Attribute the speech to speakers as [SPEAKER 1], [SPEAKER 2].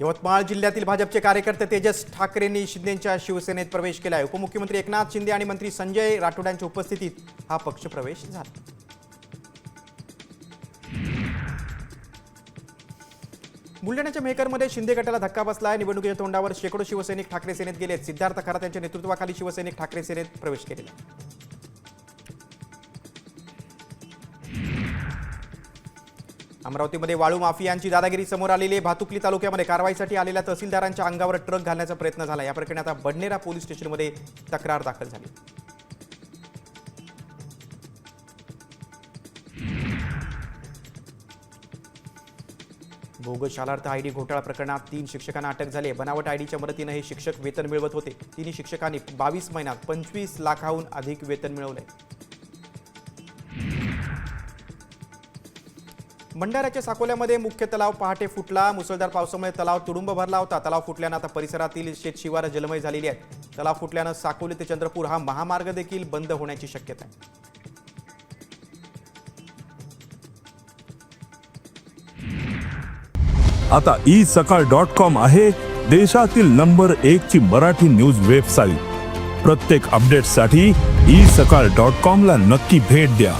[SPEAKER 1] यवतमाळ जिल्ह्यातील भाजपचे कार्यकर्ते तेजस ठाकरेंनी शिंदेच्या शिवसेनेत प्रवेश केला आहे उपमुख्यमंत्री एकनाथ शिंदे आणि मंत्री संजय राठोड यांच्या उपस्थितीत हा पक्षप्रवेश झाला. बुलढाण्याच्या मेहकरमध्ये शिंदे गटाला धक्का बसला आहे निवडणुकीच्या तोंडावर शेकडो शिवसैनिक ठाकरे सेनेत गेलेत. सिद्धार्थ खरात यांच्या नेतृत्वाखाली शिवसैनिक ठाकरे सेनेत प्रवेश केलेला अमरावतीमध्ये वाळू माफियांची दादागिरी समोर आलेली भातुकली तालुक्यामध्ये कारवाईसाठी आलेल्या तहसीलदारांच्या अंगावर ट्रक घालण्याचा प्रयत्न झाला. या प्रकरणी आता बडनेरा पोलीस स्टेशनमध्ये तक्रार दाखल झाली. बोगस शालार्थ आयडी घोटाळा प्रकरणात तीन शिक्षकांना अटक झाली आहे. बनावट आयडीच्या मदतीनं हे शिक्षक वेतन मिळवत होते. तिन्ही शिक्षकांनी बावीस महिन्यात पंचवीस लाखाहून अधिक वेतन मिळवलंय. भंडाऱ्याच्या साकोल्यामध्ये मुख्य तलाव पहाटे फुटला. मुसळधार पावसामुळे तलाव तुडुंब भरला होता. तलाव फुटल्यानं आता परिसरातील शेत शिवारं जलमय झालेली आहेत. तलाव फुटल्यानं साकोली ते चंद्रपूर हा महामार्ग देखील बंद होण्याची शक्यता आहे.
[SPEAKER 2] आता ई सकाळ डॉट कॉम आहे देशातील नंबर एक ची मराठी न्यूज वेबसाईट. प्रत्येक अपडेटसाठी ई सकाळ डॉट कॉम ला नक्की भेट द्या.